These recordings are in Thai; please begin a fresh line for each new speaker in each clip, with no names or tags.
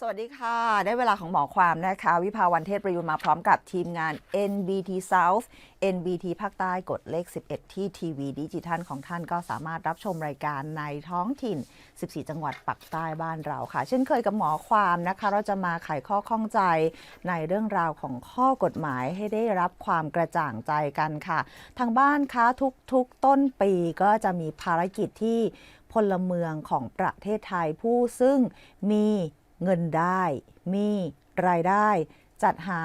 สวัสดีค่ะ ได้เวลาของหมอความนะคะ วิภาวันเทศประยุนมาพร้อมกับทีมงาน NBT South NBT ภาคใต้กดเลข 11 ที่ทีวีดิจิทัลของท่านก็สามารถรับชมรายการในท้องถิ่น 14 จังหวัดปักใต้บ้านเราค่ะ เช่นเคยกับหมอความนะคะ เราจะมาไขข้อข้องใจในเรื่องราวของข้อกฎหมายให้ได้รับความกระจ่างใจกันค่ะ ทางบ้านคะทุกๆต้นปีก็จะมีภารกิจที่พลเมืองของประเทศไทยผู้ซึ่งมี เงินได้ มี รายได้ จัดหา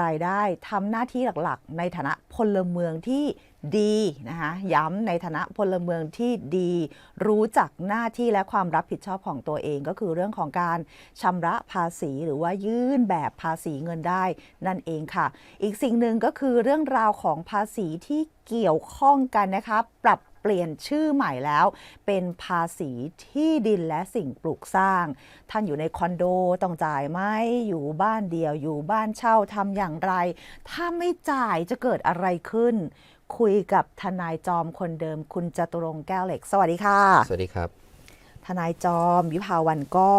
รายได้ทำหน้าที่หลักๆ ในฐานะพลเมืองที่ดีนะคะย้ำในฐานะพลเมืองที่ดี รู้จักหน้าที่และความรับผิดชอบของตัวเองก็คือเรื่องของการชำระภาษีหรือว่ายื่นแบบภาษีเงินได้นั่นเองค่ะ อีกสิ่งหนึ่งก็คือเรื่องราวของภาษีที่เกี่ยวข้องกันนะคะปรับ เปลี่ยนชื่อใหม่แล้ว เป็นภาษีที่ดินและสิ่งปลูกสร้าง ท่านอยู่ในคอนโดต้องจ่ายไหมอยู่บ้านเดียวอยู่บ้านเช่าทำอย่างไร ถ้าไม่จ่ายจะเกิดอะไรขึ้น คุยกับทนายจอมคนเดิมคุณจตุรงค์แก้วเหล็ก สวัสดีค่ะ
สวัสดีครับ
ทนายจอมวิภาวันก็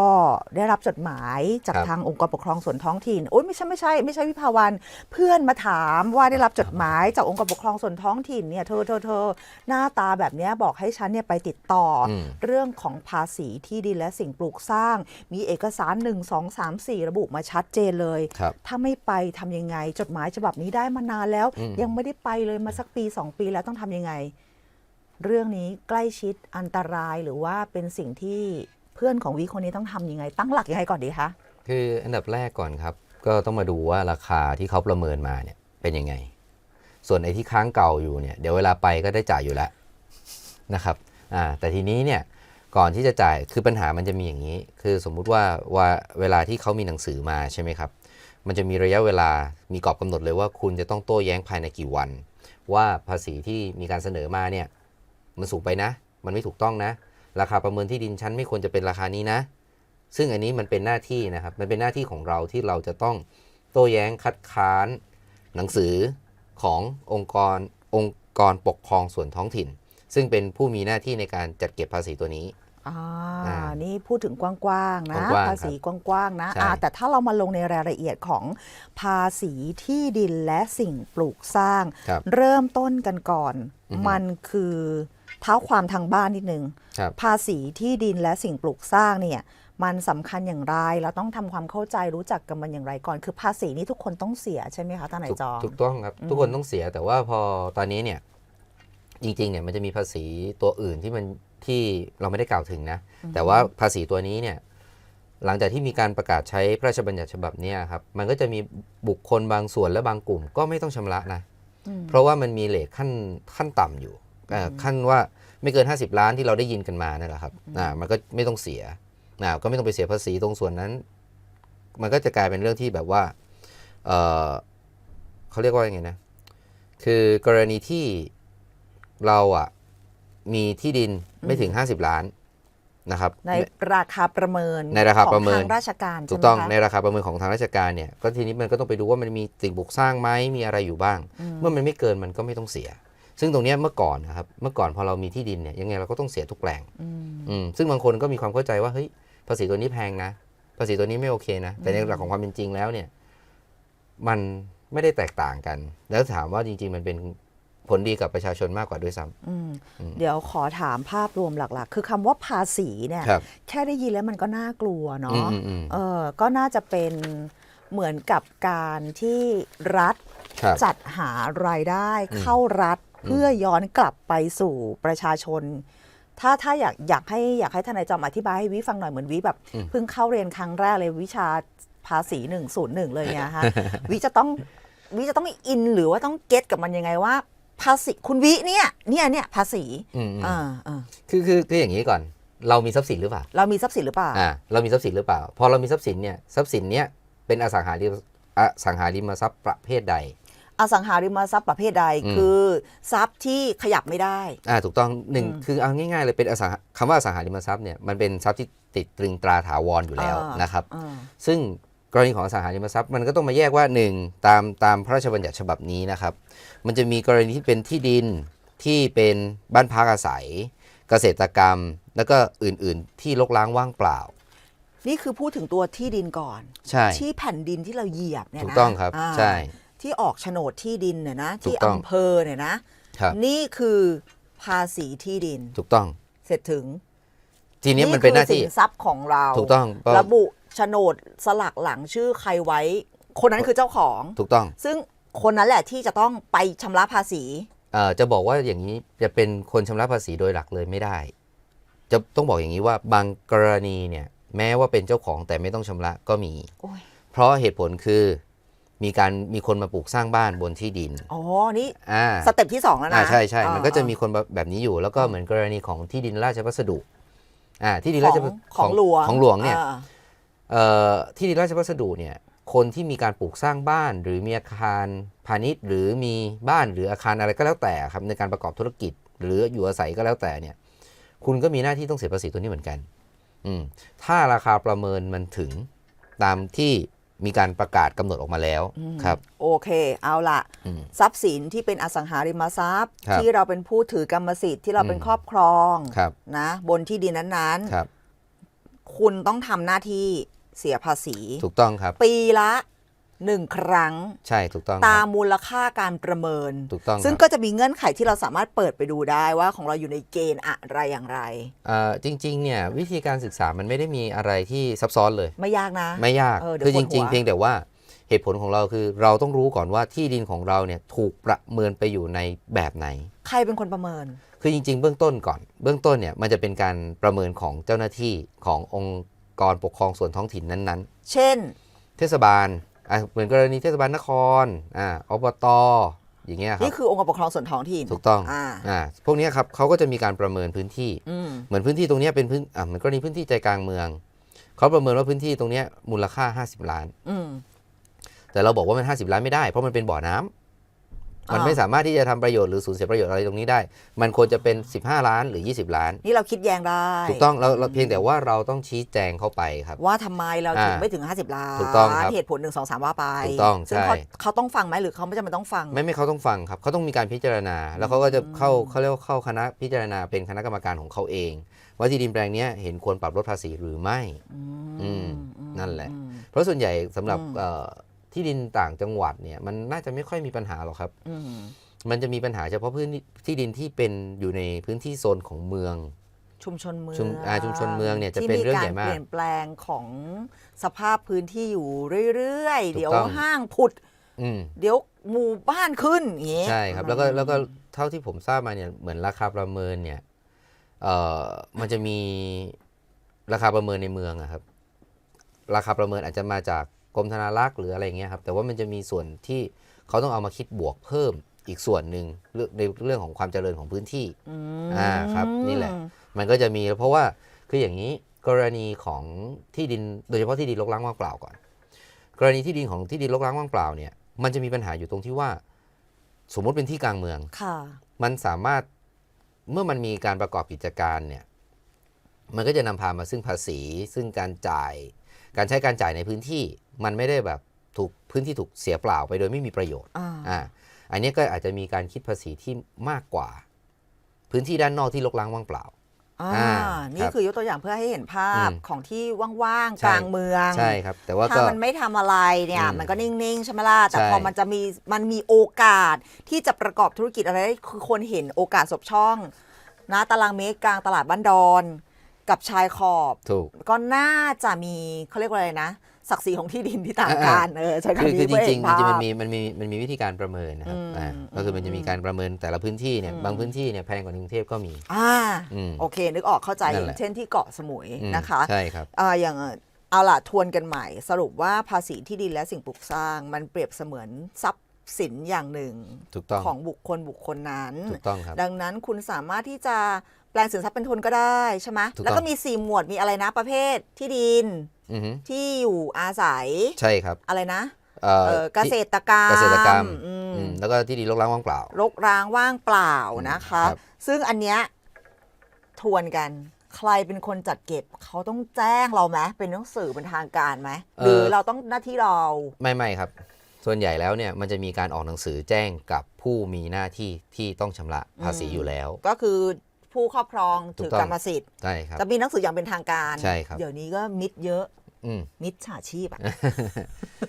ได้รับจดหมายจาก
ครับ
ทางองค์กรปกครองส่วนท้องถิ่นโอ้ยไม่ใช่ไม่ใช่ไม่ใช่วิภาวันเพื่อนมาถามว่าได้รับจดหมายจากองค์กรปกครองส่วนท้องถิ่นเนี่ยเธอเธอเธอหน้าตาแบบเนี้ยบอกให้ฉันเนี่ยไปติดต่ออ
ม
เรื่องของภาษีที่ดินและสิ่งปลูกสร้าง มีเอกสาร1 2 3 4 ระบุมาชัดเจนเลย
ครับ
ถ้าไม่ไปทำยังไง จดหมายฉบับนี้ได้มานานแล้ว
อืม
ยังไม่ได้ไปเลยมาสักปี 2 ปีแล้วต้องทำยังไง เรื่องนี้ใกล้ชิดอันตรายหรือว่าเป็นสิ่งที่เพื่อนของวิคนนี้ต้องทำยังไง ตั้งหลักยังไงก่อนดีคะ
คืออันดับแรกก่อนครับ ก็ต้องมาดูว่าราคาที่เขาประเมินมาเนี่ยเป็นยังไง ส่วนไอ้ที่ค้างเก่าอยู่เนี่ยเดี๋ยวเวลาไปก็ได้จ่ายอยู่แล้วนะครับอ่าแต่ทีนี้เนี่ยก่อนที่จะจ่ายคือปัญหามันจะมีอย่างนี้ คือสมมุติว่าว่าเวลาที่เขามีหนังสือมาใช่ไหมครับ มันจะมีระยะเวลามีกรอบกำหนดเลยว่าคุณจะต้องโต้แย้งภายในกี่วัน ว่าภาษีที่มีการเสนอมาเนี่ย มันสูงไปนะ มันไม่ถูกต้องนะ ราคาประเมินที่ดินชั้นไม่ควรจะเป็นราคานี้นะ ซึ่งอันนี้มันเป็นหน้าที่นะครับ มันเป็นหน้าที่ของเราที่เราจะต้องโต้แย้งคัดค้าน หนังสือขององค์กรองค์กรปกครองส่วนท้องถิ่น ซึ่งเป็นผู้มีหน้าที่ในการจัดเก็บภาษีตัวนี้
อ่า
อ่า
นี่พูดถึงกว้างๆนะ
กว้างๆ
ภาษีกว้างๆนะ
ใช่
อ่าแต่ถ้าเรามาลงในรายละเอียดของภาษีที่ดินและสิ่งปลูกสร้าง
ครับ
เริ่มต้นกันก่อน
อือฮึ
มันคือ เท้าความทางบ้านนิดนึง
ครับ
ภาษีที่ดินและสิ่งปลูกสร้างเนี่ยมันสำคัญอย่างไร เราต้องทำความเข้าใจรู้จักกันมันอย่างไรก่อน คือภาษีนี้ทุกคนต้องเสียใช่ไหมคะท่านนาย
ถูก
จอม
ถูกต้องครับ ทุกคนต้องเสียแต่ว่าพอตอนนี้เนี่ยจริงๆเนี่ยมันจะมีภาษีตัวอื่นที่มันที่เราไม่ได้กล่าวถึงนะ แต่ว่าภาษีตัวนี้เนี่ยหลังจากที่มีการประกาศใช้พระราชบัญญัติฉบับเนี้ครับมันก็จะมีบุคคลบางส่วนและบางกลุ่ม ก็ไม่ต้องชำระนะ
อืม
เพราะว่ามันมีเลทขั้นขั้นต่ำอยู่เอ่อ ขั้นว่าไม่เกิน 50 ล้านที่เราได้ยินกันมานั่นแหละครับอ่ามันก็ไม่ต้องเสียอ่าก็ไม่ต้องไปเสียภาษีตรงส่วนนั้น มันก็จะกลายเป็นเรื่องที่แบบว่าเออเขาเรียกว่ายังไงนะ คือกรณีที่เราอะมีที่ดินไม่ถึง 50 ล้านนะครับ
ในราคาประเมิน
ในราคาประเมิน
ของทางราชการ
ถู
ใช่
ก
ไหม
ต้อง
คะ
ในราคาประเมินของทางราชการเนี่ย ก็ทีนี้มันก็ต้องไปดูว่ามันมีสิ่งปลูกสร้างไหมมีอะไรอยู่บ้าง เมื่อมันไม่เกินมันก็ไม่ต้องเสีย ซึ่งตรงเนี้ยเมื่อก่อนนะครับเมื่อก่อนพอเรามีที่ดินเนี่ยยังไงเราก็ต้องเสียทุกแปลง
อืม
อืมซึ่งบางคนก็มีความเข้าใจว่าเฮ้ยภาษีตัวนี้แพงนะ ภาษีตัวนี้ไม่โอเคนะ แต่ในหลักของความเป็นจริงแล้วเนี่ย มันไม่ได้แตกต่างกัน แล้วถามว่าจริง ๆ มันเป็นผลดีกับประชาชนมากกว่าด้วยซ้
อืม
อืม
เดี๋ยวขอถามภาพรวมหลัก ๆ คือคำว่าภาษีเนี่ยำ
ครับ
แค่ได้ยินแล้วมันก็น่ากลัว
อื
เนาะ
มอืมอืม
เออก็น่าจะเป็นเหมือนกับการที่รัฐ
ครับ
จัดหารายได้เข้ารัฐ เพื่อย้อนกลับไปสู่ประชาชน ถ้าถ้าอยากอยากให้อยากให้ทนายจอมอธิบายให้วิฟังหน่อยเหมือนวิแบบ
อืม
เพิ่งเข้าเรียนครั้งแรกเลยวิชาภาษีหนึ่งศูนย์หนึ่งเลยเนี่ยฮะวิจะต้องวิจะต้องอินหรือว่าต้องเก็ตกับมันยังไงว่า ภาษีคุณวิเนี่ยเนี่ยเนี่ยภาษี
อืมอืม
อ่าอ่า
คือคือคืออย่างนี้ก่อน เรามีทรัพย์สินหรือเปล่า
เรามีทรัพย์สินหรือเปล่า
อ่าเรามีทรัพย์สินหรือเปล่า พอเรามีทรัพย์สินเนี่ยทรัพย์สินเนี้ยเป็นอสังหาริมอสังหาริมทรัพย์ประเภทใด
อสังหาริมทรัพย์ประเภทใด
อืม
คือทรัพย์ที่ขยับไม่ได้
อ่าถูกต้องหนึ่ง
อืม
คือเอาง่ายๆเลยเป็นอสังหาคำว่าอสังหาริมทรัพย์เนี่ยมันเป็นทรัพย์ที่ติดตรึงตราถาวรอยู่แล้ว
อ่าน
นะครับ
อ่า
ซึ่งกรณีของอสังหาริมทรัพย์มันก็ต้องมาแยกว่า1ตามตามพระราชบัญญัติฉบับนี้นะครับ มันจะมีกรณีที่เป็นที่ดินที่เป็นบ้านพักอาศัย เกษตรกรรม แล้วก็อื่นๆ ที่รกร้างว่างเปล่า
นี่คือพูดถึงตัวที่ดินก่อน
ใช่
ที่แผ่นดินที่เราเหยียบเนี่ยนะ
ถูกต้องครับาใช่
ที่ออกโฉนดที่ดินเนี่ยนะ
ถู
ที่
กต้อง
อำเภอเนี่ยนะ
ครับ
นี่คือภาษีที่ดิน
ถูกต้อง
เสร็จถึง
ทีนี้มันเป็นหน้า
คือ
ที่
สินทรัพย์ของเรา
ถูกต้องก็
ระบุโฉนดสลักหลังชื่อใครไว้ คนนั้นคือเจ้าของ
ถูกต้อง
ซึ่งคนนั้นแหละที่จะต้องไปชำระภาษี
เอ่อจะบอกว่าอย่างนี้จะเป็นคนชำระภาษีโดยหลักเลยไม่ได้ จะต้องบอกอย่างนี้ว่าบางกรณีเนี่ย แม้ว่าเป็นเจ้าของแต่ไม่ต้องชำระก็มี
โอ้ย
เพราะเหตุผลคือ มีการมีคนมาปลูกสร้างบ้านบนที่ดิน
อ๋อ นี่
อ่า
สเต็ปที่สองแล้วนะ
อ่าใช่ใช่
อ่า
มันก็จะมีคนแบบแบบนี้อยู่ แล้วก็เหมือนกรณีของที่ดินราชพัสดุอ่าที่ดิน
ข
รา
อง
ช
ของหลวง
ของหลวงเนี่ย
อ่า
เอ่อที่ดินราชพัสดุเนี่ยคนที่มีการปลูกสร้างบ้าน หรือมีอาคารพาณิชย์ หรือมีบ้านหรืออาคารอะไรก็แล้วแต่ครับในการประกอบธุรกิจ หรืออยู่อาศัยก็แล้วแต่เนี่ย คุณก็มีหน้าที่ต้องเสียภาษีตัวนี้เหมือนกัน อืมถ้าราคาประเมินมันถึงตามที่ มีการประกาศกำหนดออกมาแล้วครับ
โอเค เอาละ
อืม
ทรัพย์สินที่เป็นอสังหาริมทรัพย์
ครับ
ที่เราเป็นผู้ถือกรรมสิทธิ์ที่เราเป็น
อืม
ครอบครอง
ครับ
นะ บนที่ดินนั้น
ครับ
ๆคุณต้องทำหน้าที่เสียภาษี
ถูกต้องครับ
ปีละ หนึ่งครั้ง
ใช่ถูกต้องค
ตา
รั
ม
บ
มูลค่าการประเมิน
ถูกต้อง
ซึ่ง
ครับ
ก็จะมีเงื่อนไขที่เราสามารถเปิดไปดูได้ว่าของเราอยู่ในเกณฑ์อะไรอย่างไร
เอ่อจริงๆเนี่ยวิธีการศึกษามันไม่ได้มีอะไรที่ซับซ้อนเลย
ไม่ยากนะ
ไม่ยาก
เออเดี๋ยว
คือจ
ปวดหั
ริง
ว
ๆเพียงแต่ว่าเหตุผลของเราคือเราต้องรู้ก่อนว่าที่ดินของเราเนี่ยถูกประเมินไปอยู่ในแบบไหน
ใครเป็นคนประเมิน
คือจริง ๆ เบื้องต้นก่อน เบื้องต้นเนี่ยมันจะเป็นการประเมินของเจ้าหน้าที่ขององค์กรปกครองส่วนท้องถิ่นนั้น
เช่น
ๆเทศบาล อะเหมือนกรณีเทศบาลนครอ่าอบตอย่างเงี้ยครั
นี่
บ
คือองค์กรปกครองส่วนท้องถิ่น
ถูกต้อง
อ่า
อ่าพวกเนี้ยครับเขาก็จะมีการประเมินพื้นที่
อืม
เหมือนพื้นที่ตรงเนี้ยเป็นพื้นอะเหมือนกรณีพื้นที่ใจกลางเมืองเขาประเมินว่าพื้นที่ตรงเนี้ยมูลค่า 50 ล้าน
อืม
แต่เราบอกว่ามัน 50 ล้านไม่ได้เพราะมันเป็นบ่อน้ำ มัน
อ่า
ไม่สามารถที่จะทำประโยชน์หรือสูญเสียประโยชน์อะไรตรงนี้ได้ มันควรจะเป็น 15 ล้านหรือ 20 ล้าน
นี่เราคิดแยงได้
ถูกต้องเราเราเพียงแต่ว่าเราต้องชี้แจงเข้าไปครับ
ว่าทำไมเราถึง
อ่า
ไม่ถึง 50 ล้าน
ถูกต้องครับ
เหตุผลหนึ่งสองสามว่าไป
ถูกต้อง
ซึ่ง
ใช่
เขาเขาต้องฟังไหมหรือเขาไม่จำเป็นต้องฟัง
ไม่ไม่เขาต้องฟังครับเขาต้องมีการพิจารณา แล้วเขาก็จะเข้าเขาเรียกว่าเข้าคณะพิจารณาเป็นคณะกรรมการของเขาเองว่าที่ดินแปลงเนี้ยเห็นควรปรับลดภาษีหรือไม่อืมนั่นแหละ
อืม
เพราะส่วนใหญ่สำหรับ
อืม
เอ่อ ที่ดินต่างจังหวัดเนี่ยมันน่าจะไม่ค่อยมีปัญหาหรอกครับ
อืม
มันจะมีปัญหาเฉพาะพื้นที่ที่ดินที่เป็นอยู่ในพื้นที่โซนของเมือง
ชุมชนเมือง
ชุมอ่าชุมชนเมืองเนี่ยจะเป็นเรื่องใหญ่มาก
ที่มีการเปลี่ยนแปลงของสภาพพื้นที่อยู่เรื่อยๆ
ถูก
เดี๋ยว
ต้อง
ห้างผุด
อืม
เดี๋ยวหมู่บ้านขึ้นอย่างงี้
ใช่ครับ แล้วก็แล้วก็เท่าที่ผมทราบมาเนี่ยเหมือนราคาประเมินเนี่ยเอ่อมันจะมีราคาประเมินในเมืองอะครับ ราคาประเมินอาจจะมาจาก กรมธนารักษ์หรืออะไรเงี้ยครับแต่ว่ามันจะมีส่วนที่เขาต้องเอามาคิดบวกเพิ่มอีกส่วนหนึ่งเรื่องในเรื่องของความเจริญของพื้นที่
อืม
อ่าครับนี่แหละ มันก็จะมีเพราะว่าคืออย่างนี้กรณีของที่ดินโดยเฉพาะที่ดินรกร้างว่างเปล่าก่อน กรณีที่ดินของที่ดินรกร้างว่างเปล่าเนี่ยมันจะมีปัญหาอยู่ตรงที่ว่า สมมติเป็นที่กลางเมือง
ค่ะ
มันสามารถเมื่อมันมีการประกอบกิจการเนี่ย มันก็จะนำพามาซึ่งภาษี ซึ่งการจ่าย การใช้การจ่ายในพื้นที่มันไม่ได้แบบถูกพื้นที่ถูกเสียเปล่าไปโดยไม่มีประโยชน์
อ่า
อ่าอันนี้ก็อาจจะมีการคิดภาษีที่มากกว่า พื้นที่ด้านนอกที่รกร้างว่างเปล่า
อ่า
อ่า
นี่
ครับ
คือยกตัวอย่างเพื่อให้เห็นภาพ
อืม
ของที่ว่างๆ
ใช่
กลางเมือง
ใช่ครับ แต่ว่า
ถ้า
ก็
มันไม่ทำอะไรเนี่ย
อืม
มันก็นิ่งๆใช่ไหมล่ะแต่
ใช่
พอมันจะมีมันมีโอกาสที่จะประกอบธุรกิจอะไรได้คือคนเห็นโอกาสสบช่องนะตารางเมตรกลางตลาดบ้านดอน กับชายขอบ
ถูก
ก็น่าจะมีเขาเรียกว่าอะไรนะ ศักดิ์ศรีของที่ดินที่ต่างกันเออใช้
คือ
คำนี้
คือจ
เพื่อ
ริ
เห็
ง
น
ๆ
ภา
จริงๆ
พ
มันมีมันมีมันมีวิธีการประเมินนะครับ
อืม
อ่า
อืม
ก็คือมันจะมีการประเมินแต่ละพื้นที่เนี่ย
อืม
บางพื้นที่เนี่ยแพงกว่าในกรุงเทพก็มี
อ่า
อืม
โอเค นึกออกเข้าใจ
นั่
อน
แห
ย่า
ละ
งเช่นที่เกาะสมุย
อืม
นะคะ
ใช่ครับ
อ่าอย่างเอาล่ะทวนกันใหม่ สรุปว่าภาษีที่ดินและสิ่งปลูกสร้าง มันเปรียบเสมือนทรัพย์สินอย่างหนึ่ง
ถูกต้อง
ของบุคคลบุคคลนั้น
ถูกต้องครับ
ดังนั้นคุณสามารถที่จะ แปลงสินทรัพย์เป็นทุนก็ได้ใช่ไหม
ถูกต้อง
แล้วก็มีสี่หมวดมีอะไรนะประเภทที่ดิน
อือฮึ
ที่อยู่อาศัย
ใช่ครับ
อะไรนะ
เอ่อ
เอ่อเกษ
ที่
ตรกรรม
เกษตรกรรม
อืม
อืมแล้วก็ที่ดินรกร้างว่างเปล่า
รกร้างว่างเปล่านะคะ
ครับ
ซึ่งอันเนี้ยทวนกัน ใครเป็นคนจัดเก็บ เขาต้องแจ้งเราไหมเป็นหนังสือเป็นทางการไหมหรือเราต้องหน้าที่เรา
ไม่ไม่ครับ ส่วนใหญ่แล้วเนี่ยมันจะมีการออกหนังสือแจ้งกับผู้มีหน้าที่ที่ต้องชำระภาษี
อืม
อยู่แล้ว
ก็คือ ผู้ครอบครอง
ถู
ถื
ก
อ
ต้อง
กรรมสิทธิ์
ใช่ครับ
จะมีหนังสืออย่างเป็นทางการ
ใช่ครับ
เดี๋ยวนี้ก็มิดเยอะ
อืม
มิดฉาชีพอะ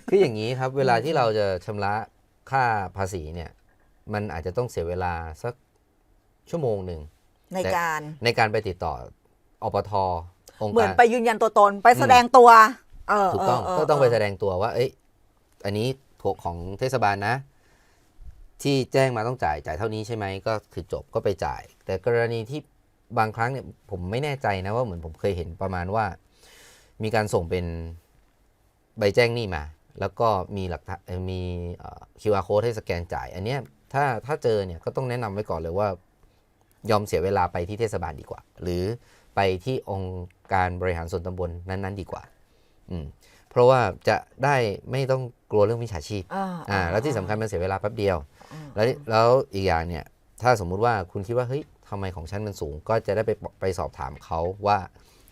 คืออย่างนี้ครับ เวลาที่เราจะชำระค่าภาษีเนี่ย มันอาจจะต้องเสียเวลาสักชั่วโมงหนึ่ง
ในการ
ในการไปติดต่ออปทองค์
เหมือ
การ
นไปยืนยันตัวตนไปแสดงตัวเออ
ถูกต้อง
เก็
ต้องไปแสดงตัวว่า เอ้ย อันนี้ถูกของเทศบาลนะ ที่แจ้งมาต้องจ่ายจ่ายเท่านี้ใช่ไหมก็คือจบก็ไปจ่าย แต่กรณีที่บางครั้งเนี่ยผมไม่แน่ใจนะว่าเหมือนผมเคยเห็นประมาณว่า มีการส่งเป็นใบแจ้งหนี้มา แล้วก็มีหลักฐานเอ่อมีเอ่อ QR code ให้สแกนจ่าย อันเนี้ยถ้าถ้าเจอเนี่ยก็ต้องแนะนำไว้ก่อนเลยว่า ยอมเสียเวลาไปที่เทศบาลดีกว่า หรือไปที่องค์การบริหารส่วนตำบลนั้น ๆ ดีกว่า อืมเพราะว่าจะได้ไม่ต้องกลัวเรื่องมิจฉาชีพ
อ่า
อ่าแล้วที่สำคัญมันเสียเวลาแป๊บเดียว
อืม
แล้วแล้วอีกอย่างเนี่ยถ้าสมมุติว่าคุณคิดว่าเฮ้ยทำไมของฉันมันสูง ก็จะได้ไปไปสอบถามเขาว่า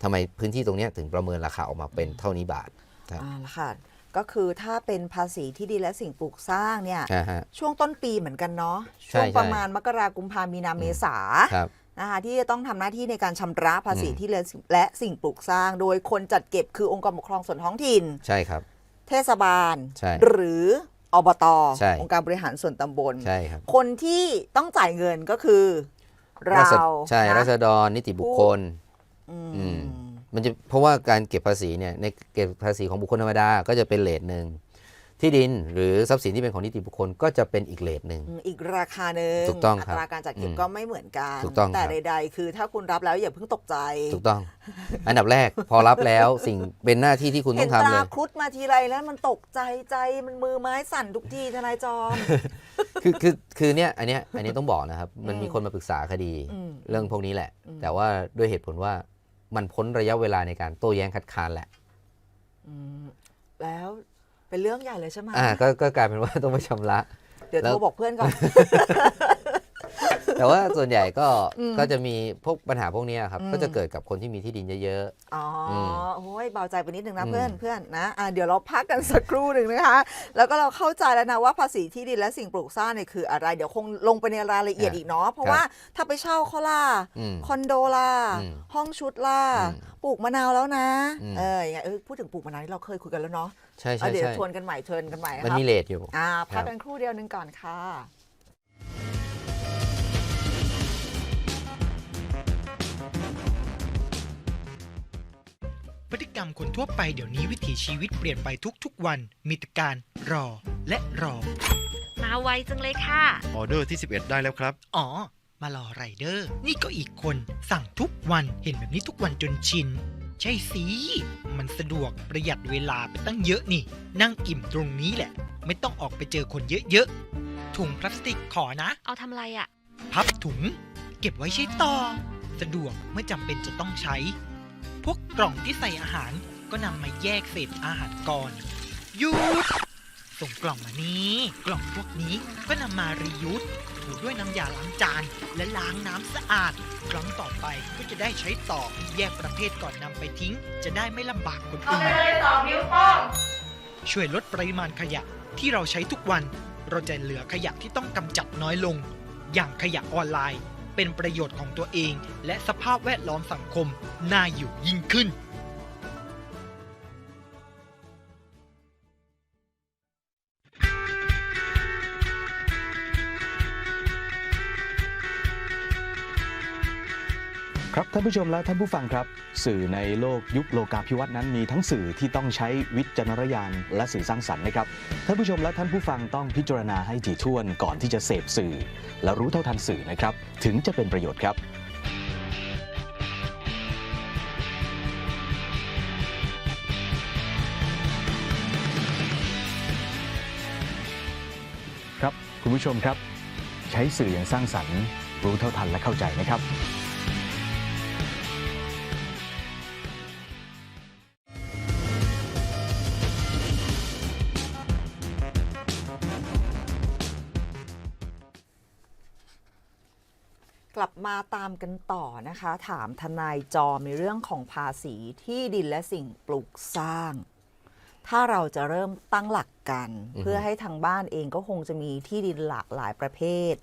ทำไมพื้นที่ตรงเนี้ยถึงประเมินราคาออกมาเป็นเท่านี้บาทครับ
อ่าละค่ะก็คือถ้าเป็นภาษีที่ดินและสิ่งปลูกสร้างเนี่ย
นะฮะ
ช่วงต้นปีเหมือนกันเนาะ
ใช่
ช่วง
ใช่
ประมาณมกรากุมภามีนาเมษา
ครับ
นะคะที่จะต้องทำหน้าที่ในการชำระภาษี
อืม
ที่และและสิ่งปลูกสร้าง โดยคนจัดเก็บคือองค์กรปกครองส่วนท้องถิ่น
ใช่ครับ
เทศบาล
ใช่
หรือ อบต
ใช่
องค์การบริหารส่วนตำบล
ใช่ครับ
คนที่ต้องจ่ายเงินก็คือ เรา
ษฎใช่
นะ
รัษฎรนิติบุคคล
อืม
อืม มันจะเพราะว่าการเก็บภาษีเนี่ยในเก็บภาษีของบุคคลธรรมดาก็จะเป็นเลทหนึ่ง ที่ดินหรือทรัพย์สินที่เป็นของนิติบุคคลก็จะเป็นอีกเลทหนึ่ง
อืมอีกราคาหนึ่ง
ถูกต้องครับ
ตราการจัดเก็บ
อืม
ก็ไม่เหมือนกัน
ถูกต้อง
แต่
ครับ
ใดๆ คือถ้าคุณรับแล้วอย่าเพิ่งตกใจ
ถูกต้อง อันดับแรกพอรับแล้วสิ่งเป็นหน้าที่ที่คุณ
เห็
ต้
น
องทำ
ต
เล
รายครุฑมาทีไรแล้วมันตกใจใจมันมือไม้สั่นทุกทีทนายจอม
คือคือคือเนี่ยอันเนี้ยอันนี้ต้องบอกนะครับ มันมี
อืม
คนมาปรึกษาคดี
อืม
เรื่องพวกนี้แหละ
อืม
แต่ว่าด้วยเหตุผลว่ามันพ้นระยะเวลาในการโต้แย้งคัดค้านแหละ
อืมแล้ว เป็นเรื่องใหญ่เลยใช่ไหม
อ่าก็ก็กลายเป็นว่าต้องไปชำระ
เดี๋ยว
แล้
โท
ว
รบอกเพื่อนก่อน
แต่ว่าส่วนใหญ่ก็
อืม
ก็จะมีพวกปัญหาพวกเนี้ยครับ
อืม
ก็จะเกิดกับคนที่มีที่ดินเยอะ
อ๋ออ
ม
โอ้ยเบาใจไปนิดนึงนะ
อืม
เพื่อนเพื่อนนะอะเดี๋ยวเราพักกันสักครู่หนึ่งนะคะ แล้วก็เราเข้าใจแล้วนะว่าภาษีที่ดินและสิ่งปลูกสร้างเนี่ยคืออะไร เดี๋ยวคงลงไปในรายละเอียดอีกเนาะ เพราะว่าถ้าไปเช่าเขาล่ะ
ๆอืม
คอนโดล่ะ
อืม
ห้องชุดล่ะ
อืม
ปลูกมะนาวแล้วนะ
อืม
เอออย่างเงี้ยเออพูดถึงปลูกมะนาวที่เราเคยคุยกันแล้วเนาะ
ใช่
อะ
ใช่
เดี๋ยว
ใช่
ชวนกันใหม่ชวนกันใหม่นะ
มัน
ครับ
มีเลทอยู่
อ่าพัก
ครับ
กันครู่เดียวหนึงก่อนค่ะ
พฤติกรรมคนทั่วไปเดี๋ยวนี้วิถีชีวิตเปลี่ยนไปทุกๆวัน มีแต่การรอและรอ
มาไวจังเลยค่ะ
ออเดอร์ที่ 11 ได้แล้วครับ
อ๋อ มารอไรเดอร์ นี่ก็อีกคนสั่งทุกวันเห็นแบบนี้ทุกวันจนชิน ใช่สิ มันสะดวกประหยัดเวลาไปตั้งเยอะนี่ นั่งอิ่มตรงนี้แหละ ไม่ต้องออกไปเจอคนเยอะๆ ถุงพลาสติกขอนะ
เอาทำอะไรอะ่ะ
พับถุง เก็บไว้ใช้ต่อ สะดวกเมื่อจำเป็นจะต้องใช้ พวกกล่องที่ใส่อาหารก็นำมาแยกเศษอาหารก่อนหยุดส่งกล่องมานี้กล่องพวกนี้ก็นำมารียูสถูด้วยน้ำยาล้างจาน และล้างน้ำสะอาด ครั้งต่อไปก็จะได้ใช้ต่อแยกประเภทก่อนนำไปทิ้ง จะได้ไม่ลำบากคนอื่นช่วยลดปริมาณขยะที่เราใช้ทุกวัน เราจะเหลือขยะที่ต้องกำจัดน้อยลง อย่างขยะออนไลน์ เป็นประโยชน์ของตัวเอง และสภาพแวดล้อมสังคมน่าอยู่ยิ่งขึ้น
ท่านผู้ชมและท่านผู้ฟังครับ สื่อในโลกยุคโลกาภิวัตน์นั้นมีทั้งสื่อที่ต้องใช้วิจารณญาณและสื่อสร้างสรรค์นะครับท่านผู้ชมและท่านผู้ฟังต้องพิจารณาให้ถี่ถ้วนก่อนที่จะเสพสื่อ และรู้เท่าทันสื่อนะครับ ถึงจะเป็นประโยชน์ครับครับคุณผู้ชมครับ ใช้สื่ออย่างสร้างสรรค์ รู้เท่าทันและเข้าใจนะครั
บ มาตามกันต่อนะคะ ถามทนายจอมในเรื่องของภาษีที่ดินและสิ่งปลูกสร้าง ถ้าเราจะเริ่มตั้งหลักกัน
อือฮึ
เพื่อให้ทางบ้านเองก็คงจะมีที่ดินหลากหลายประเภท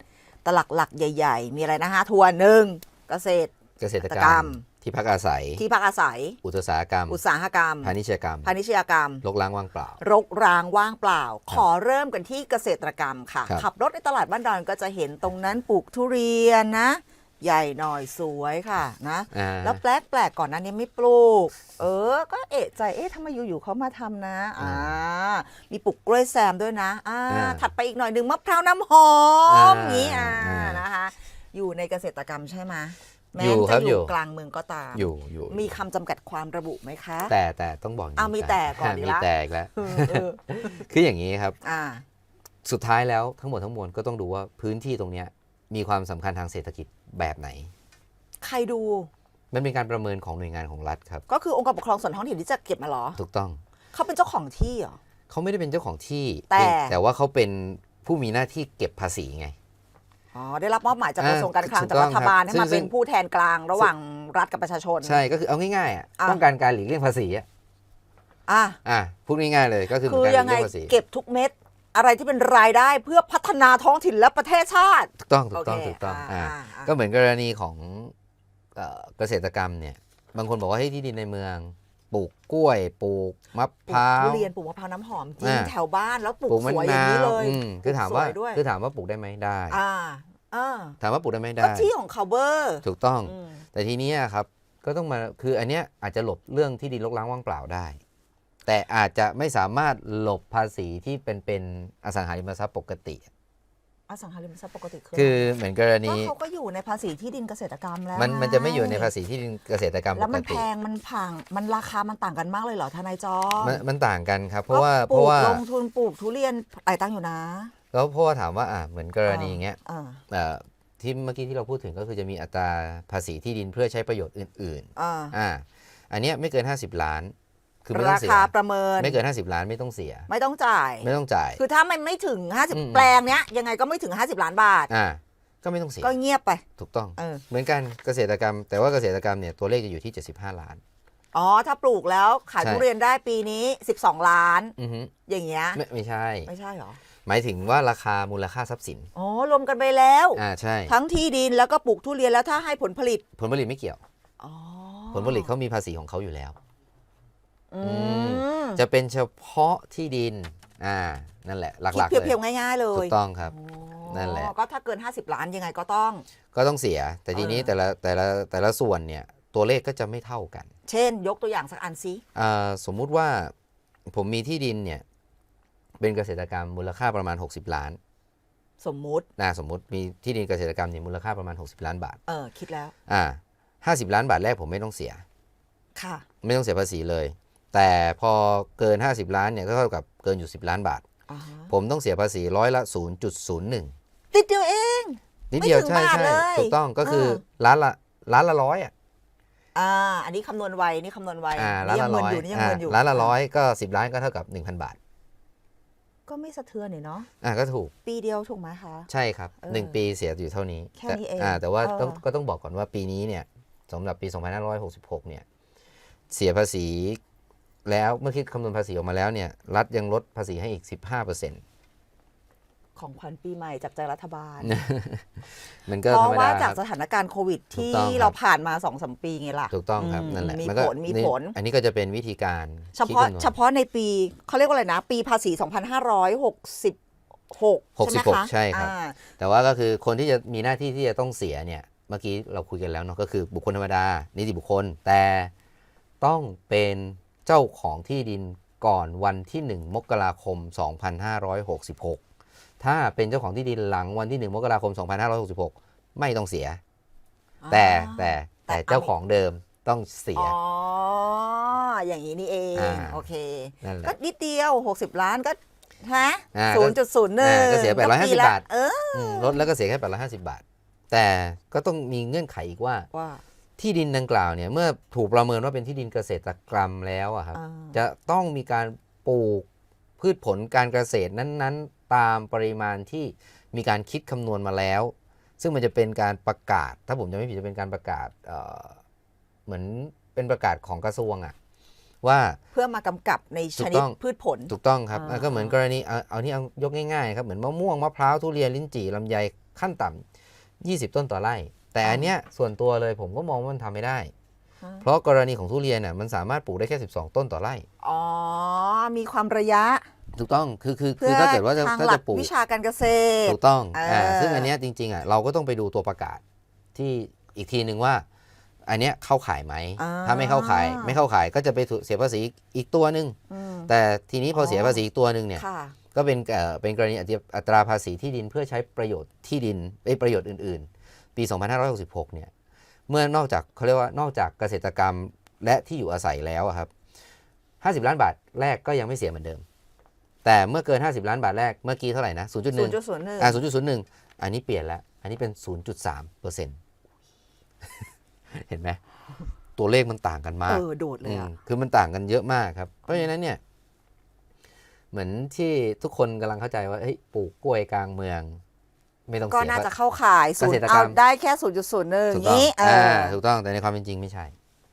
แต่หลักๆใหญ่ ๆ มีอะไรนะคะทวนหนึ่งเกษตร
เกษตรกร
กร
ร
ร
ม
ม
ที่พักอาศัย
ที่พักอาศัย
อุตสาหกรรม
อุตสาหกรรม
พาณิชยกรรม
พาณิชยกรรม
ลกล้างว่างเปล่า
รกรางว่างเปล่า ขอเริ่มกันที่เกษตรกรรมค่ะ
ครับ
ขับรถในตลาดบ้านดอนก็จะเห็นตรงนั้นปลูกทุเรียนนะ ใหญ่หน่อยสวยค่ะนะ
อ่า
แล้วแปลกแปลกๆก่อนหนั้นนี้ไม่ปลูก เออ ก็เอะใจเอ๊ะทำไมอยู่ๆเขามาทำนะ อ่า มีปลูกกล้วยแซมด้วยนะอ่า
อ่า
ถัดไปอีกหน่อยหนึ่งมะพร้าวน้ำหอม
อ่า
อย่างนี้อ่า
อ่าน
นะคะ อยู่ในเกษตรกรรมใช่ไหมแม้
อยู่ครั
จะ
บ
อ
อยู่
ยู่กลางเมืองก็ตาม
อยู่อยู่
มีคำจำกัดความระบุไหมคะ
แต่แต่ต้องบอกย่ง
เอามีแต่ก่อนดี
มี
ละ
แต่อีกแล้ว
เออเออ
คืออย่างนี้ครับ
อ่า
สุดท้ายแล้วทั้งหมดทั้งมวลก็ต้องดูว่าพื้นที่ตรงเนี้ยมีความสำคัญทางเศรษฐกิจ แบบไหน
ใครดู
มันเป็นการประเมินของหน่วยงานของรัฐครับ
ก็คือองค์กรปกครองส่วนท้องถิ่นที่จะเก็บมาเหรอ
ถูกต้อง
เขาเป็นเจ้าของที่เหรอ
เขาไม่ได้เป็นเจ้าของที่
แต่
เพียงแต่ว่าเขาเป็นผู้มีหน้าที่เก็บภาษีไง
อ๋อ ได้รับมอบหมายจาก
อ่าก
ระทรวงการคลัง
ถูก
จาก
ต้
รั
อง
ฐบาล
ครับ
ให้มา
ซึ่ง
เป็นผู้แทนกลางระหว่างรัฐกับประชาชน
ใช่ ก็คือเอาง่ายๆอะ
อะ
ป้องกันการหลีกเลี่ยงภาษีอะ
อะ
อะพูดง่ายๆเลยก็คือ
คือ
การหลี
ยั
ก
งไง
เลี่ยงภาษี
เก็บทุกเม็ด อะไรที่เป็นรายได้เพื่อพัฒนาท้องถิ่นและประเทศชาติ
ถูกต้องถูกต้อง
โอเค
ถูกต้อง
อ่า
อ่า
อ่าอ่า
ก็เหมือนกรณีของเอ่อเกษตรกรรมเนี่ย บางคนบอกว่าให้ยที่ดินในเมือง ปลูกกล้วย ปลูกมะ
ป
พร้า
ลูก
ว
ทุเรียนปลูกมะพร้าวน้ำหอมจริง
อ่า
แถวบ้านแล้วปลูก
ปลูกมะ
สวยอย่าง
นา
นี้
ว
เลย
อืมคือถามว่า
ปลูกสยด้วย
คือถามว่าปลูกได้ไหมได้
อ่าอ่า
ถามว่าปลูกได้ไหม
ก็
ได้
ที่ของเขาเบอร์
ถูกต้อง
อืม
แต่ทีเนี้ยครับก็ต้องมาคืออันเนี้ยอาจจะหลบเรื่องที่ดินรกร้างว่างเปล่าได้ แต่อาจจะไม่สามารถหลบภาษีที่เป็นเป็นอสังหาริมทรัพย์ปกติ
อสังหาริมทรัพย์ปกติ
คือเหมือนกร
ก็
ณี
เขาก็อยู่ในภาษีที่ดินเกษตรกรรมแล้ว
มันมันจะไม่อยู่ในภาษีที่ดินเกษตรกรรม
แล้
ป
ว
ก
มันแพ
ติ
งมันพังมันราคามันต่างกันมากเลยเหรอทนายจอม
มันมันต่างกันครับ เพราะว่า
ก็
เพราะว่า
ปลูกลงทุนปลูกทุเรียนหลายตังค์อยู่นะ
แล้วเพราะว่าถามว่าอะเหมือนกรณีอย่างเงี้ย
อ่า
เอ่อที่เมื่อกี้ที่เราพูดถึงก็คือจะมีอัตราภาษีที่ดินเพื่อใช้ประโยชน์อื่น
อ่า
ๆอ่า อันเนี้ยไม่เกิน 50 ล้าน คือไม่ต้อ
ราง
เสีย
คาประเมิน
ไม่เกิน 50 ล้านไม่ต้องเสีย
ไม่ต้องจ่าย
ไม่ต้องจ่าย
คือถ้ามันไม่ถึง
อืม
50 แปลงเนี้ยยังไงก็ไม่ถึง 50 ล้านบาท
อ่า ก็ไม่ต้องเสีย
ก็เงียบไป
ถูกต้อง
เออ
เหมือนกันเกษตรกรรม แต่ว่าเกษตรกรรมเนี่ยตัวเลขจะอยู่ที่ 75 ล้าน
อ๋อ ถ้าปลูกแล้วขาย
ใช่
ทุเรียนได้ปีนี้ 12 ล้าน
อือฮึ
อย่างเงี้ย
ไม่ไม่ใช่
ไม่ใช่เหรอ
หมายถึงว่าราคามูลค่าทรัพย์สิน
อ๋อ รวมกันไปแล้ว
อ่า ใช่
ทั้งที่ดินแล้วก็ปลูกทุเรียนแล้วถ้าให้ผลผลิต
ผลผลิตไม่เกี่ยว
อ๋อ
ผลผลิตเขามีภาษีของเขาอยู่แล้ว
อืม
จะเป็นเฉพาะที่ดินอ่านั่นแหละห
คิด
ลักๆเลย
เพียวๆง่ายๆเล
ถู
ย
กต้องครับ
อ๋อ
นั่นแหละ
ก็ถ้าเกิน 50 ล้านยังไงก็ต้อง
ก็ต้องเสีย แต่ทีนี้
เออ
แต่ละแต่ละแต่ละส่วนเนี่ยตัวเลขก็จะไม่เท่ากัน
เช่น ยกตัวอย่างสักอันซิ
อ่าสมมุติว่าผมมีที่ดินเนี่ยเป็นเกษตรกรรมมูลค่าประมาณ 60 ล้าน
สมมุติ
นะสมมติมีที่ดินเกษตรกรรมเนี่ยมูลค่าประมาณ 60 ล้านบาท
เออคิดแล้ว
อ่า50ล้านบาทแรกผมไม่ต้องเสีย
ค่ะ
ไม่ต้องเสียภาษีเลย แต่พอเกิน 50 ล้านเนี่ยก็เท่ากับเกินอยู่ 10 ล้านบาท
อ่าฮะ
ผมต้องเสียภาษีร้อยละ 0.01
ติดเดียวเอง
นิดเดียว
ไม่ถึง
ใช่
บาท
ใช่
เลย
ถูกต้องก็คือ
เออ
ล้านละล้านละร้อยอะ
อ่าอันนี้คำนวณไวนี่คำนวณไว
อ่าล้าน
นี่ยั
ละ
งเงิ
ร้
น
อย
อยู่นี่ยัง
อ่า
เงินอยู่
ล้านละร้อยก็ 10 ล้านก็เท่ากับ 1,000 บาท
ก็ไม่สะเทือนนี่เนาะ
อ่าก็ถูก
ปีเดียวถูกไหมคะ
ใช่ครับ
เออ
หนึ่งปีเสียอยู่เท่านี้
แค่
แต่
นี้เอง
อ่าแต่ว่า
เออ
ต้องก็ต้องบอกก่อนว่าปีนี้เนี่ยสำหรับปี 2566 เนี่ยเสียภาษี แล้วเมื่อคิดคำนวณภาษีออกมาแล้วเนี่ยรัฐยังลดภาษีให้อีก 15%
ของขวัญปีใหม่จากใจรัฐบาล
มันก็
เพ
ธร
ราะ
รม
ว่า
ดา
จาก
ค
ส
รับ
ถานการณ์โควิด
ถูก
ที่
ต้องครับ
เราผ่านมาสองสมปีไงล่ะ
ถูกต้องครับ
อืม
นั่นแหละ
มี
ก็
ผลมี
นี่
ผล
อันนี้ก็จะเป็นวิธีการ
เฉพาะ
คิดคำนวณ
เฉพาะในปีเขาเรียกว่าอะไรนะ ปีภาษี 2566ใช่ไหมคะ
66 ใช่ครับ
อ่า
แต่ว่าก็คือคนที่จะมีหน้าที่ที่จะต้องเสียเนี่ย เมื่อกี้เราคุยกันแล้วเนาะก็คือบุคคลธรรมดา นิติบุคคลแต่ต้องเป็น เจ้าของที่ดินก่อนวันที่ 1 มกราคม 2566 ถ้าเป็นเจ้าของที่ดินหลังวันที่ 1 มกราคม 2566 ไม่ต้องเสีย แต่แต่แต่เจ้าของเดิมต้องเสีย
อ๋อ อย่างนี้นี่เอง
อ่า
โอเค
นั่นแหละ
ก็นิดเดียว 60 ล้านก็ฮะ
อ่า
ศูนย์จุดศูนย์หนึ่ง
อ่าก็เสีย850บาท
เออ
มลดแล้วก็เสียแค่850บาท แต่ก็ต้องมีเงื่อนไขอีกว่า
ว่า
ที่ดินดังกล่าวเนี่ยเมื่อถูกประเมินว่าเป็นที่ดินเกษตรกรรมแล้วอะครับ
อ่า
จะต้องมีการปลูกพืชผลการเกษตรนั้นๆ ตามปริมาณที่มีการคิดคำนวณมาแล้ว ซึ่งมันจะเป็นการประกาศ ถ้าผมจะไม่ผิดจะเป็นการประกาศเอ่อเหมือนเป็นประกาศของกระทรวงอะว่า
เพื่อมากำกับในช
ถูก
นิด
ต้อง
พืชผล
ถูกต้องครับ
อ่า
อะก็เหมือนกรณีเอาเอานี่เอายกง่ายๆครับ เหมือนมะม่วงมะพร้าวทุเรียนลิ้นจี่ลำไยขั้นต่ำ20 ต้นต่อไร่ แต่อันเนี้ยส่วนตัวเลยผมก็มองว่ามันทำไม่ได้
ฮะ
เพราะกรณีของทุเรียนน่ะมันสามารถปลูกได้แค่ 12 ต้นต่อไร่
อ๋อ มีความระยะ
ถูกต้อง คือคือ
เพื่
คือ
อ
ถ้าเกิดว่าจะ
ทาง
ถ้า
หลั
จะ
ก
ปลูก
วิชาการเกษตร
ถูกต้อง
เอออ่
อ่าซึ่งอันเนี้ยจริงๆอะเราก็ต้องไปดูตัวประกาศที่อีกทีหนึ่งว่า อันเนี้ยเข้าขายไหม
อ่า
ถ้าไม่เข้าขาย ไม่เข้าขายก็จะไปเสียภาษีอีกตัวหนึ่ง
อืม
แต่ทีนี้พอเสีย
อ๋อ
ภาษีอีกตัวหนึ่งเนี่ย
ค่ะ
ก็เป็นเอ่อเป็นกรณีอัตราภาษีที่ดินเพื่อใช้ประโยชน์ที่ดินเอ้ยประโยชน์อื่นๆ ปี 2566 เนี่ย เมื่อนอกจากเขาเรียกว่านอกจากเกษตรกรรมและที่อยู่อาศัยแล้วอะครับ 50 ล้านบาทแรกก็ยังไม่เสียเหมือนเดิม แต่เมื่อเกิน 50 ล้านบาทแรกเมื่อกี้เท่าไหร่นะ 0.1
ศูนย์จุดศูนย์หนึ่ง
อ่า0.01 อันนี้เปลี่ยนแล้ว อันนี้เป็น 0.3เปอร์เซ็นต์เห็นไหมตัวเลขมันต่างกันมาก
เออโดดเลย
อืม
อะ
คือมันต่างกันเยอะมากครับ เพราะฉะนั้นเนี่ย เหมือนที่ทุกคนกำลังเข้าใจว่าเฮ้ยปลูกกล้วยกลางเมือง ไม่ต้อง
ก็
เสีย
น่าจะ
ภา
เข้าข่ายศูน
เกษ
ย์
ตรกร
เอา
รม
ได้แค่ศูนย์จุดศูนย์หนึ่ง
ถูกต้อง
นี้เอ
อ่า
อ
ถูกต้องแต่ในความเป็นจริงไม่ใช่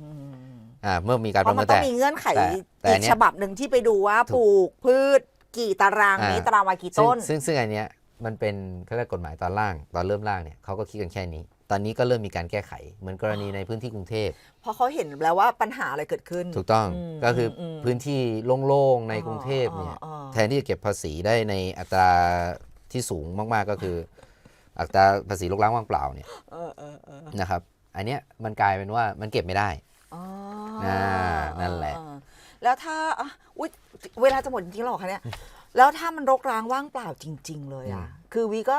อืม
อ่าเมื่อมีการ
เพ
ประ
ราะ
เมิ
มัน
น
ต้อ
แต่
งมีเงื่อนไข
แต่แต่
อี
อั
ก
นเนี้ย
ฉบับหนึ่งที่ไปดูว่า
ถูก
ปลูกพืชกี่ตารางเมตร
อ่า
ตารางวากี่
ซึ่ง
ต้น
ซึ่งซึ่งอันเนี้ยมันเป็นเขาเรียกกฎหมายตอนล่าง ตอนเริ่มล่างเนี่ยเขาก็คิดกันแค่นี้ ตอนนี้ก็เริ่มมีการแก้ไข เหมือนกรณีในพื้นที่กรุงเทพ
เพราะเขาเห็นแล้วว่าปัญหาอะไรเกิดขึ้น
ถูกต้อง
อืม
ก็คืออ
ม
พื้นที่โล่งๆในกรุงเทพเนี่ย
อ๋ออ๋อ
แทนที่จะเก็บภาษีได้ในอัตราที่สูงมากๆก็คือ อัตราภาษีลกล้างว่างเปล่าเนี่ย
เออเออเออ
นะครับ อันเนี้ยมันกลายเป็นว่ามันเก็บไม่ได้
อ๋อ
อ่านั่นแหละ
เออแล้วถ้าอะอุ๊ยเวลาจะหมดจริงๆหรอคะเนี่ย แล้วถ้ามันรกร้างว่างเปล่าจริง ๆ เลยอะ คือวีก็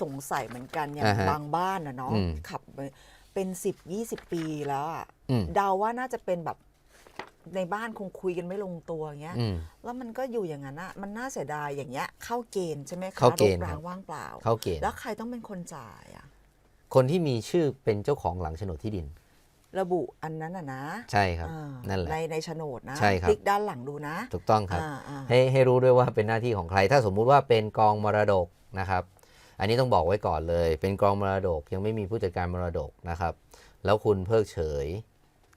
สงสัยเหมือนกันอย่าง
อ่าฮะ
บางบ้านนะเนาะ
อืม
ขับไปเป็นสิบยี่สิบปีแล้วอะ
อืม
เดาว่าน่าจะเป็นแบบ ในบ้านคงคุยกันไม่ลงตัวอย่างเงี้ย
อืม
แล้วมันก็อยู่อย่างนั้นอะมันน่าเสียดายอย่างเงี้ย เข้าเกณฑ์ใช่ไหมคะ
เข้าเกณฑ์
รก
ครั
ร้า
บ
งว่างเปล่า
เข้าเกณฑ์
แล้วใครต้องเป็นคนจ่ายอะ
คนที่มีชื่อเป็นเจ้าของหลังโฉนดที่ดิน
ระบุอันนั้นอะนะ
ใช่ครับ
อ่า
นั่นแหละ
ในในโฉนดนะ
ใช่ครับ
พลิกด้านหลังดูนะ
ถูกต้องครับ
อ่าอ่า
ให้ให้รู้ด้วยว่าเป็นหน้าที่ของใคร ถ้าสมมุติว่าเป็นกองมรดกนะครับ อันนี้ต้องบอกไว้ก่อนเลย เป็นกองมรดกยังไม่มีผู้จัดการมรดกนะครับ แล้วคุณเพิกเฉย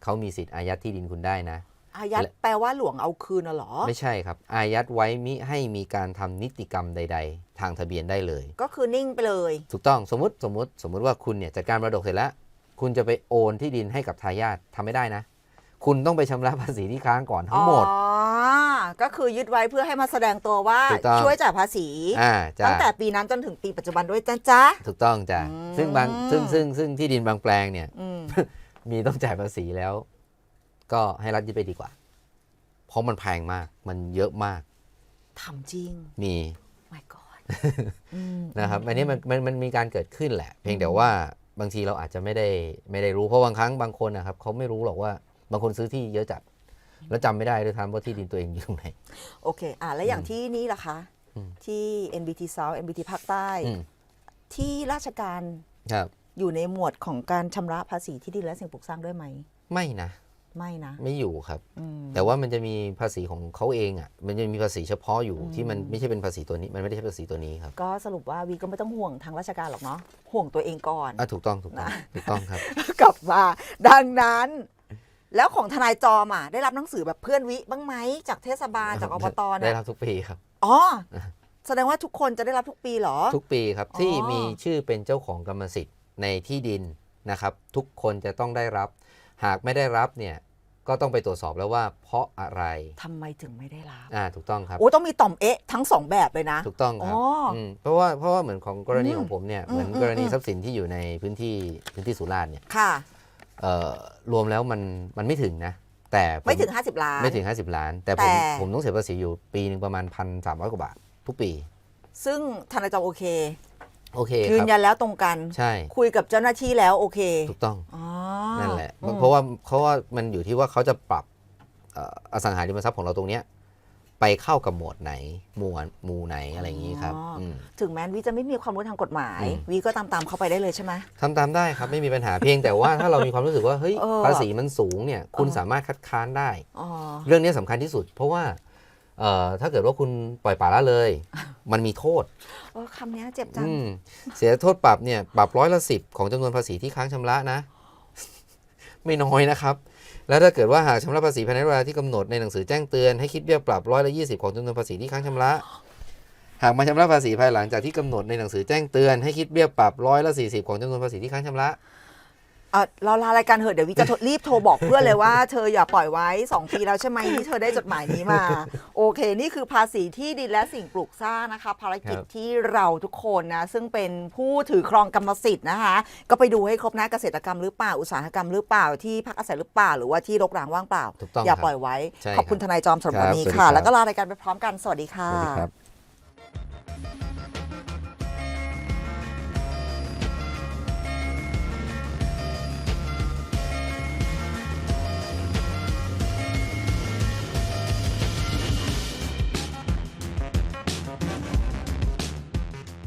เขามีสิทธิ์อายัดที่ดินคุณได้นะ
อายัด
และ
แปลว่าหลวงเอาคืนน่ะเหรอ
ไม่ใช่ครับ อายัดไว้มิให้มีการทำนิติกรรมใด ๆ ทางทะเบียนได้เลย
ก็คือนิ่งไปเลย
ถูกต้องสมมติสมมติสมมติว่าคุณเนี่ยจัดการมรดกเสร็จแล้ว คุณจะไปโอนที่ดินให้กับทายาททำไม่ได้นะ คุณต้องไปชำระภาษีที่ค้างก่อนทั้งหมด
อ๋อ ก็คือยึดไว้เพื่อให้มาแสดงตัวว่า
ถูกต้อง
ช่วยจ่ายภาษี
อ่าจ้า
ตั้งแต่ปีนั้นจนถึงปีปัจจุบันด้วยจ้าจ้า
ถูกต้องจ้ะ
อืม
ซึ่งบางซึ่งซึ่งซึ่งที่ดินบางแปลงเนี่ย
อืม
มีต้องจ่ายภาษีแล้ว ก็ให้รัฐยึดไปดีกว่า เพราะมันแพงมาก มันเยอะมาก
ทำจริง
มี
my god อืม
นะครับอันนี้มันมันมันมีการเกิดขึ้นแหละ เพียงแต่ว่าบางทีเราอาจจะไม่ได้ไม่ได้รู้เพราะบางครั้งบางคนนะครับเขาไม่รู้หรอกว่าบางคนซื้อที่เยอะจัด แล้วจำไม่ได้ด้วยทำว่าที่ดินตัวเองอยู่ตรงไหน
โอเค อะ แล้วอย่างที่นี่ล่ะคะ
อืม
ที่ NBT South NBT ภาคใต้
อืม
ที่ราชการ
ครับ
อยู่ในหมวดของการชำระภาษีที่ดินและสิ่งปลูกสร้างด้วยไหม
ไม่นะ
ไม่นะ
ไม่อยู่ครับ
อืม
แต่ว่ามันจะมีภาษีของเขาเองอะ มันจะมีภาษีเฉพาะอยู่
อืม
ที่มันไม่ใช่เป็นภาษีตัวนี้ มันไม่ได้ใช่ภาษีตัวนี้ครับ
ก็สรุปว่าวีก็ไม่ต้องห่วงทางราชการหรอกเนาะห่วงตัวเองก่อน
อะถูกต้องถูกต้อง
นะ
ถูกต้องครับ
กลับมา ดังนั้น แล้วของทนายจอมอะได้รับหนังสือแบบเพื่อนวิบ้างไหมจากเทศบาลจากอบต
ได้
เนี่ย
รับทุกปีครับ
อ๋อ แสดงว่าทุกคนจะได้รับทุกปีเหรอ
ทุกปีครับ
อ๋อ
ที่มีชื่อเป็นเจ้าของกรรมสิทธิ์ในที่ดินนะครับ ทุกคนจะต้องได้รับ หากไม่ได้รับเนี่ยก็ต้องไปตรวจสอบแล้วว่าเพราะอะไร
ทำไมถึงไม่ได้รับ
อ่าถูกต้องครับ
โอ้ต้องมีต่อมเอ๊ะทั้งสองแบบเลยนะ
ถูกต้องครับ
อ๋ออื
มเพราะว่าเพราะว่าเหมือนของกรณี
อืม
ของผมเนี่ย
อืม
เหมือน
อืม
กรณี
อืม
ทรัพย์สินที่อยู่ในพื้นที่พื้นที่สุราษฎร์เนี่ย
ค่ะ
เอ่อรวมแล้วมันมันไม่ถึงนะ แต่ผ
ไม่ถึง 50 ล้าน
ไม่ถึง 50 ล้าน แต่ผม
แต่
ผมต้องเสียภาษีอยู่ปีหนึ่งประมาณพันสามร้อยกว่าบาททุกปี
ซึ่งทนายจอมโอเค
โอเค
ยื
คนรับ
ยันแล้วตรงกัน
ใช่
คุยกับเจ้าหน้าที่แล้วโอเค
ถูกต้อง
อ๋อ
นั่นแหละ
อืม
เพราะว่าเพราะว่ามันอยู่ที่ว่าเขาจะปรับเอ่ออสังหาริมทรัพย์ของเราตรงเนี้ยไปเข้ากับหมวดไหนหมวดหมู่ไหนอะไรอย่างนี้ครับม
ถึงแม้วีจะไม่มีความรู้ทางกฎหมาย
อืม
วีก็ตามตามๆเข้าไปได้เลยใช่ไหม
ทำตามได้ครับไม่มีปัญหาเพียงแต่ว่าถ้าเรามีความรู้สึกว่าเฮ้ย
เออ
ภาษีมันสูงเนี่ยคุณ
เออ
สามารถคัดค้านได้
อ๋อ
เรื่องนี้สำคัญที่สุด เพราะว่า เอ่อถ้าเกิดว่าคุณปล่อยปละละเลย มันมีโทษ
เออคำเนี้ยเจ็บจัง
อืมเสียโทษปรับเนี่ยปรับร้อยละสิบของจำนวนภาษีที่ค้างชำระนะ ไม่น้อยนะครับ แล้วถ้าเกิดว่าหากชำระภาษีภายในเวลาที่กำหนดในหนังสือแจ้งเตือนให้คิดเบี้ยปรับร้อยละยี่สิบของจำนวนภาษีที่ค้างชำระ หากมาชำระภาษีภายหลังจากที่กำหนดในหนังสือแจ้งเตือนให้คิดเบี้ยปรับร้อยละ40ของจำนวนภาษีที่ค้างชำระ
เออเราลารายการเหอะเดี๋ยววิจะโทรรีบโทรบอกเพื่อนเลยว่า เธออย่าปล่อยไว้ 2 ปีแล้วใช่ไหมที่เธอได้จดหมายนี้มา โอเค นี่คือภาษีที่ดินและสิ่งปลูกสร้างนะคะ ภารกิจ
ครับ
ที่เราทุกคนนะ ซึ่งเป็นผู้ถือครองกรรมสิทธิ์นะคะ ก็ไปดูให้ครบนะเกษตรกรรมหรือเปล่าอุตสาหกรรมหรือเปล่าที่พักอาศัยหรือเปล่าหรือว่าที่รกร้างว่างเปล่า
ถูกต้อง
อย่า
ครับ
ปล่อยไว้
ใช่
ขอบคุณ
ครับ
ทนายจอมสำหรับวันนี้
ครับสวัสดี
ค่ะ
ครับ
แล้วก็ลารายการไปพร้อมกันสวัสดีค่ะ
สวัสดีครับ